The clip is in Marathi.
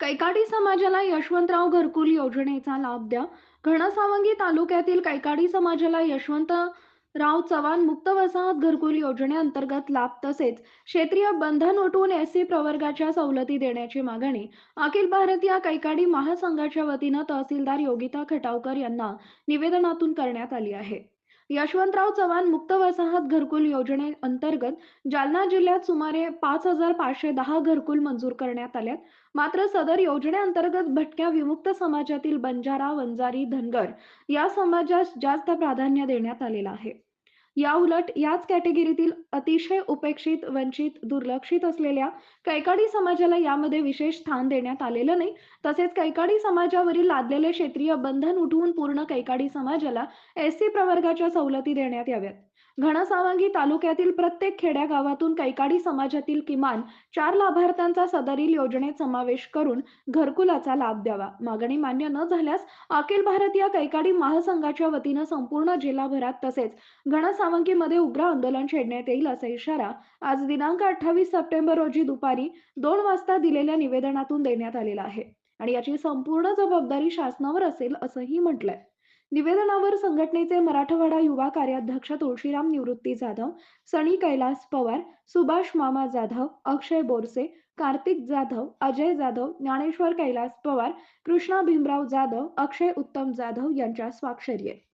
कैकाडी समाजाला यशवंतराव घरकुल योजनेचा लाभ द्या. घनसावंगी तालुक्यातील कैकाडी समाजाला यशवंतराव चव्हाण मुक्त वसाहत घरकुल योजनेअंतर्गत लाभ तसेच क्षेत्रीय बंधन उठवून एससी प्रवर्गाच्या सवलती देण्याची मागणी. अखिल भारतीय कैकाडी महासंघाच्या वतीनं तहसीलदार योगिता खटावकर यांना निवेदनातून करण्यात आली आहे. यशवंतराव चव्हाण मुक्त वसाहत घरकुल योजनेअंतर्गत जालना जिल्ह्यात सुमारे पाच हजार पाचशे दहा घरकुल मंजूर करण्यात आल्यात. मात्र सदर योजनेअंतर्गत भटक्या विमुक्त समाजातील बंजारा वंजारी धनगर या समाजास जास्त प्राधान्य देण्यात आलेलं आहे. या उलट याच कॅटेगरीतील अतिशय उपेक्षित वंचित दुर्लक्षित असलेल्या कैकाडी समाजाला यामध्ये विशेष स्थान देण्यात आलेलं नाही. तसेच कैकाडी समाजावरील लादलेले क्षेत्रीय बंधन उठवून पूर्ण कैकाडी समाजाला एस सी प्रवर्गाच्या सवलती देण्यात याव्यात. घनसावंगी तालुक्यातील प्रत्येक खेड्यागावातून कैकाडी समाजातील किमान चार लाभार्थ्यांचा सदरील योजनेत समावेश करून घरकुलाचा लाभ द्यावा. मागणी मान्य न झाल्यास अखिल भारतीय कैकाडी महासंघाच्या वतीनं संपूर्ण जिल्हाभरात तसेच सावंकीमध्ये उग्र आंदोलन छेडण्यात येईल असा इशारा आज दिनांक अठ्ठावीस सप्टेंबर रोजी दुपारी दोन वाजता दिलेल्या निवेदनातून देण्यात आलेला आहे. आणि याची संपूर्ण जबाबदारी शासनावर असेल असंही म्हटलंय. निवेदनावर संघटनेचे मराठवाडा युवा कार्याध्यक्ष तुळशीराम निवृत्ती जाधव सनी कैलास पवार सुभाष मामा जाधव अक्षय बोरसे कार्तिक जाधव अजय जाधव ज्ञानेश्वर कैलास पवार कृष्णा भीमराव जाधव अक्षय उत्तम जाधव यांच्या स्वाक्षरी आहे